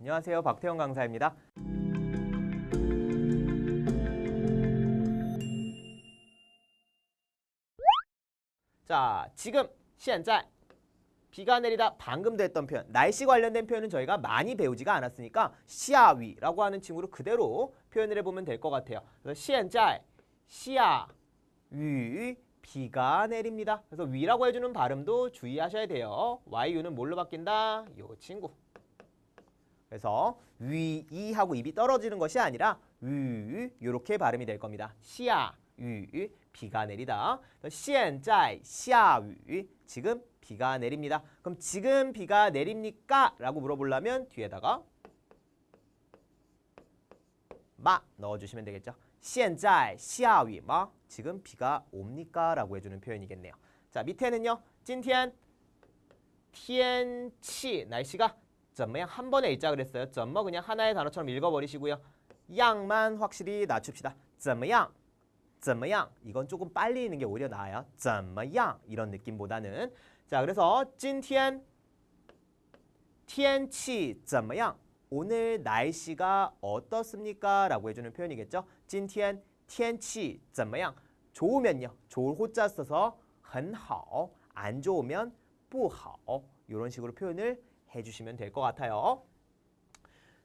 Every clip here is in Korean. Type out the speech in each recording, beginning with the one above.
안녕하세요. 박태영 강사입니다. 자, 지금, 现在 비가 내리다 방금 됐던 표현 날씨 관련된 표현은 저희가 많이 배우지가 않았으니까 시아위라고 하는 친구로 그대로 표현을 해보면 될 것 같아요. 그래서 시엔짤 시아위 비가 내립니다. 그래서 위라고 해주는 발음도 주의하셔야 돼요. yu는 뭘로 바뀐다? 요 친구. 그래서 위, 이하고 입이 떨어지는 것이 아니라 위 이렇게 발음이 될 겁니다. 시아, 위, 비가 내리다. 现在下雨 지금 비가 내립니다. 그럼 지금 비가 내립니까? 라고 물어보려면 뒤에다가 마 넣어주시면 되겠죠. 现在下雨吗? 지금 비가 옵니까? 라고 해주는 표현이겠네요. 자 밑에는요. 今天天气 날씨가 怎么样한 번에 읽자 그랬어요. 怎么 그냥 하나의 단어처럼 읽어버리시고요. 양만 확실히 낮춥시다. 怎么样怎么样 이건 조금 빨리 읽는 게 오히려 나아요. 怎么样 이런 느낌보다는 자 그래서 今天天气怎么样 오늘 날씨가 어떻습니까? 라고 해주는 표현이겠죠. 今天天气怎么样 좋으면요. 좋을 호자 써서 很好, 안 좋으면 不好 이런 식으로 표현을 해주시면 될 것 같아요.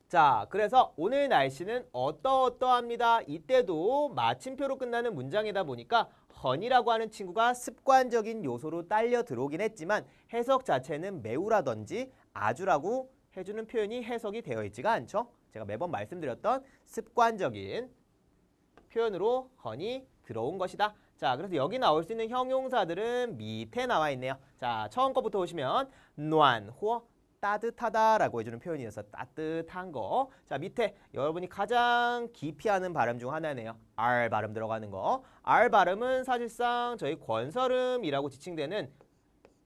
자, 그래서 오늘 날씨는 어떠어떠합니다. 이때도 마침표로 끝나는 문장이다 보니까 헌이라고 하는 친구가 습관적인 요소로 딸려 들어오긴 했지만 해석 자체는 매우라든지 아주라고 해주는 표현이 해석이 되어 있지가 않죠. 제가 매번 말씀드렸던 습관적인 표현으로 헌이 들어온 것이다. 자, 그래서 여기 나올 수 있는 형용사들은 밑에 나와 있네요. 자, 처음 거부터 보시면 暖和 따뜻하다라고 해주는 표현이어서 따뜻한 거. 자 밑에 여러분이 가장 기피하는 발음 중 하나네요. R 발음 들어가는 거. R 발음은 사실상 저희 권설음이라고 지칭되는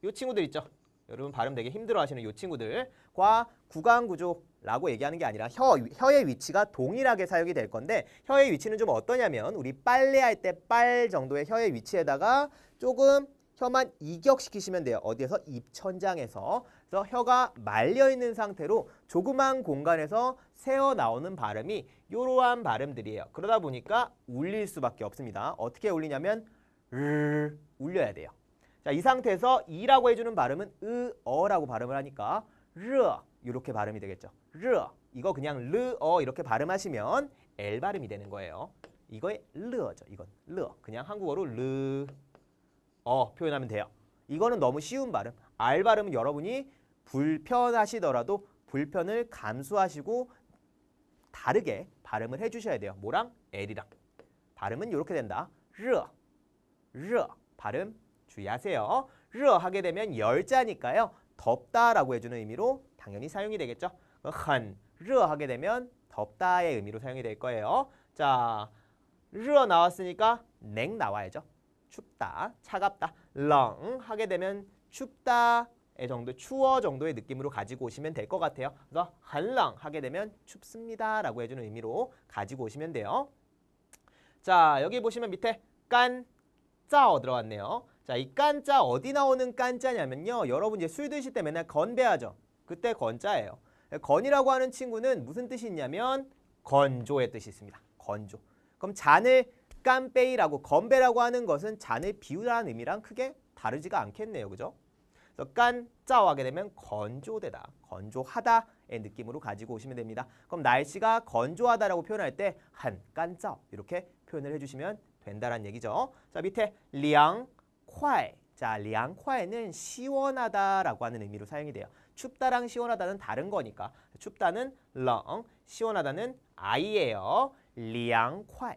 요 친구들 있죠. 여러분 발음 되게 힘들어하시는 요 친구들과 구강 구조라고 얘기하는 게 아니라 혀 혀의 위치가 동일하게 사용이 될 건데 혀의 위치는 좀 어떠냐면 우리 빨래할 때 빨 정도의 혀의 위치에다가 조금 혀만 이격시키시면 돼요. 어디에서? 입천장에서. 그래서 혀가 말려 있는 상태로 조그만 공간에서 새어 나오는 발음이 이러한 발음들이에요. 그러다 보니까 울릴 수밖에 없습니다. 어떻게 울리냐면 르 울려야 돼요. 자, 이 상태에서 이라고 해주는 발음은 으 어라고 발음을 하니까 르 이렇게 발음이 되겠죠. 르 이거 그냥 르 어 이렇게 발음하시면 L 발음이 되는 거예요. 이거의 르어죠. 이건 르 그냥 한국어로 르 어 표현하면 돼요. 이거는 너무 쉬운 발음. R 발음은 여러분이 불편하시더라도 불편을 감수하시고 다르게 발음을 해주셔야 돼요. 뭐랑? L이랑. 발음은 이렇게 된다. 르, 르 발음 주의하세요. 르 하게 되면 열자니까요. 덥다라고 해주는 의미로 당연히 사용이 되겠죠. 한, 르 하게 되면 덥다의 의미로 사용이 될 거예요. 자, 르 나왔으니까 냉 나와야죠. 춥다, 차갑다. 렁 하게 되면 춥다의 정도, 추워 정도의 느낌으로 가지고 오시면 될 것 같아요. 그래서 한렁 하게 되면 춥습니다 라고 해주는 의미로 가지고 오시면 돼요. 자, 여기 보시면 밑에 깐, 짜어 들어갔네요. 자, 이 깐짜 어디 나오는 깐짜냐면요. 여러분 이제 술 드실 때 맨날 건배하죠. 그때 건짜예요. 건이라고 하는 친구는 무슨 뜻이 있냐면 건조의 뜻이 있습니다. 건조. 그럼 잔을 깐빼이라고 건배라고 하는 것은 잔을 비우라는 의미랑 크게 다르지가 않겠네요. 그죠? 그래서 깐 짜오 하게 되면 건조되다, 건조하다의 느낌으로 가지고 오시면 됩니다. 그럼 날씨가 건조하다라고 표현할 때 한 깐 짜오 이렇게 표현을 해주시면 된다는 얘기죠. 자 밑에 리앙 콰이 자 콰이는 시원하다라고 하는 의미로 사용이 돼요. 춥다랑 시원하다는 다른 거니까 춥다는 렁, 시원하다는 아이예요. 리앙 콰이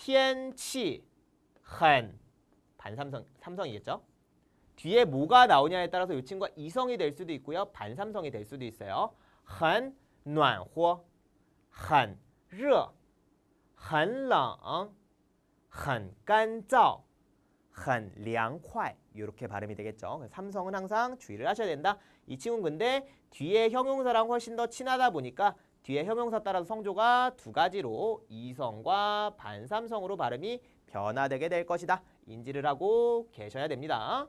天气很 반삼성 삼성이겠죠? 뒤에 뭐가 나오냐에 따라서 이 친구가 이성이 될 수도 있고요. 반삼성이 될 수도 있어요. 很 暖和很热很冷很干燥很凉快이렇게 발음이 되겠죠. 그래서 삼성은 항상 주의를 하셔야 된다. 이 친구는 근데 뒤에 형용사랑 훨씬 더 친하다 보니까 뒤에 형용사 따라서 성조가 두 가지로 이성과 반삼성으로 발음이 변화되게 될 것이다. 인지를 하고 계셔야 됩니다.